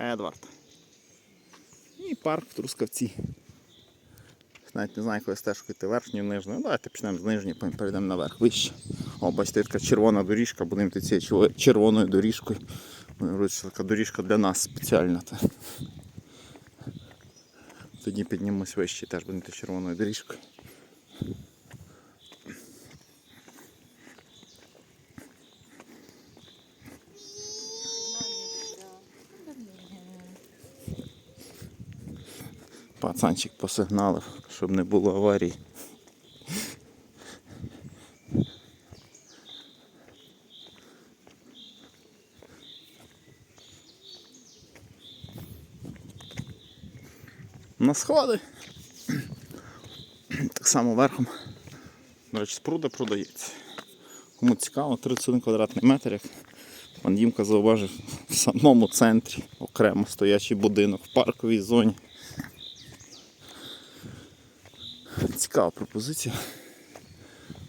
Едвард. І парк в Трускавці. Навіть не знаю, якою стежкою йти верхню, нижню. Ну, давайте почнемо з нижньої, перейдемо наверх вище. О, бачите, така червона доріжка, будемо йти цією червоною доріжкою. Вони говорять, що така доріжка для нас спеціальна. Тоді піднімемось вище, теж будемо йти червоною доріжкою. Пацанчик посигналив, щоб не було аварій. На сходи. Так само верхом. До речі, спруда продається. Кому цікаво, 31 квадратний метр, як пан Дімка зауважив, в самому центрі окремо стоячий будинок в парковій зоні. Цікава пропозиція.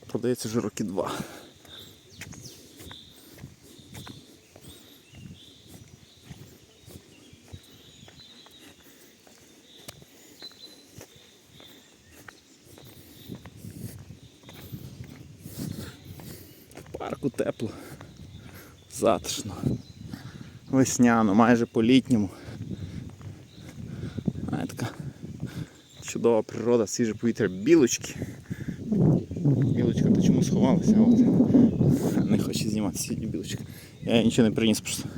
Продається вже роки два. Парку тепло, затишно, весняно, майже по-літньому. А, така чудова природа, свіже повітря, білочки. Білочка, то чому сховалася? От. Не хоче знімати сьогодні білочка. Я нічого не приніс просто.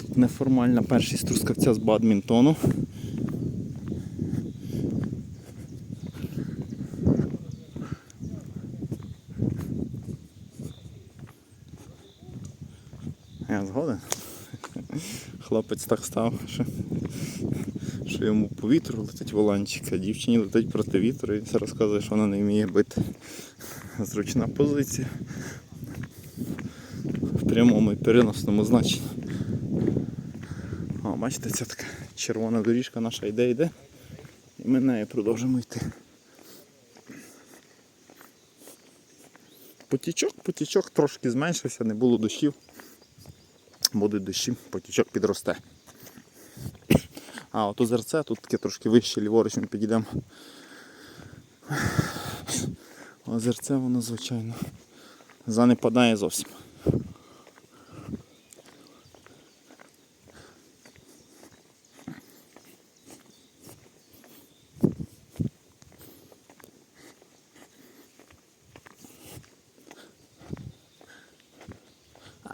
Тут неформальна першість трускавця з бадмінтону. Я згоден. Хлопець так став, що, що йому по вітру летить воланчик, а дівчині летить проти вітру і все розказує, що вона не вміє бити. Зручна позиція. В прямому і переносному значенні. О, бачите, ця така червона доріжка наша йде, йде. І ми нею продовжимо йти. Потічок, потічок трошки зменшився, не було дощів будуть дощі, потічок підросте. А от озерце тут таке трошки вище, ліворуч ми підійдемо. Озерце воно, звичайно, занепадає зовсім.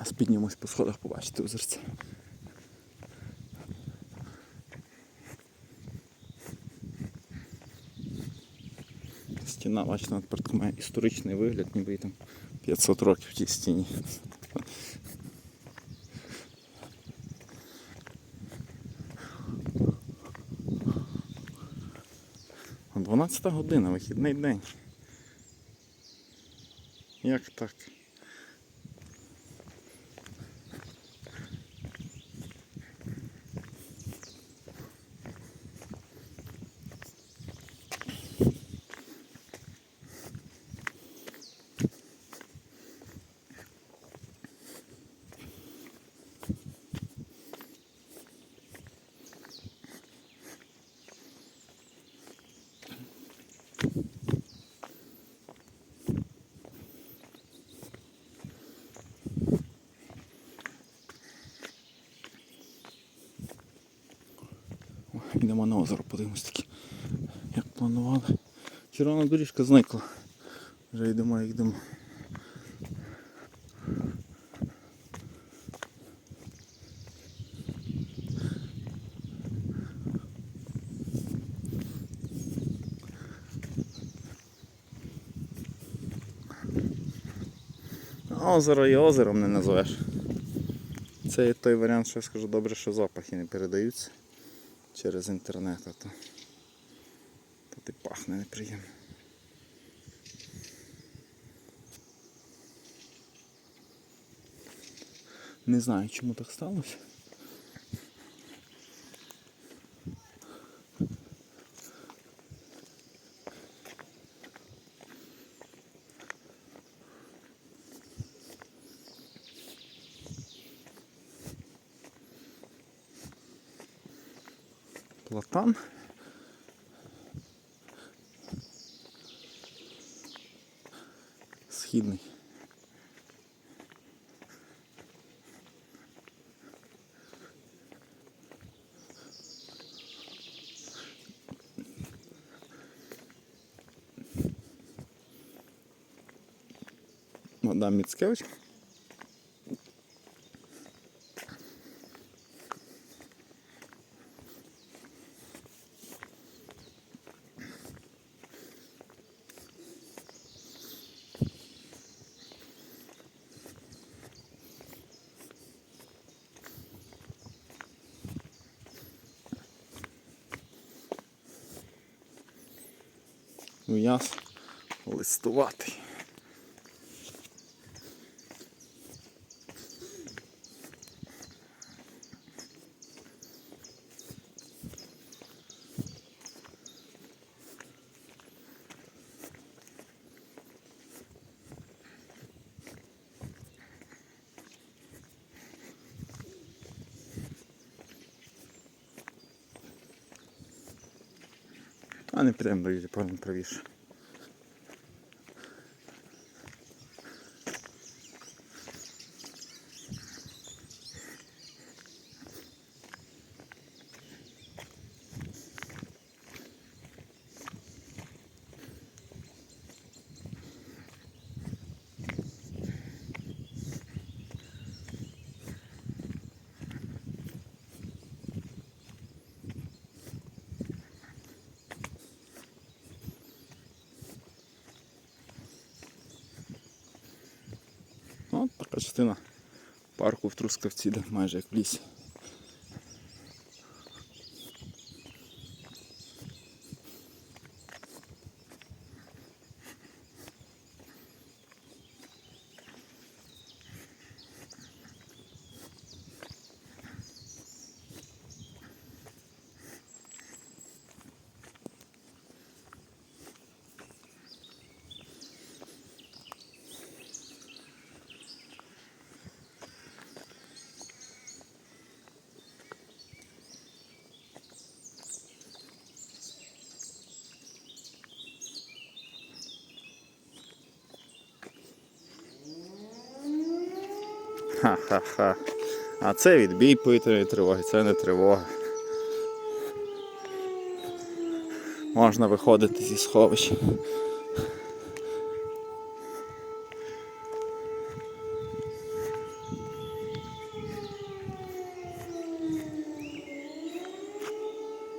А спіднімось по сходах побачити озерце. Стіна, бачите, тепер має історичний вигляд, ніби там 500 років в тій стіні. 12 година, вихідний день. Як так? Йдемо на озеро, подивимось таки, як планували. Червона доріжка зникла. Вже йдемо, як йдемо. Озеро і озером не називеш. Це є той варіант, що я скажу добре, що запахи не передаються через інтернет, а то тут і пахне неприємно. Не знаю, чому так сталося. Платан. Східний. Мадам Міцкевич. М'яс листуватий. А не до їжі, певно, правіше. От така частина парку в Трускавці, де майже як в лісі. Ха-ха-ха. А це відбій повітряної тривоги, це не тривога. Можна виходити зі сховища.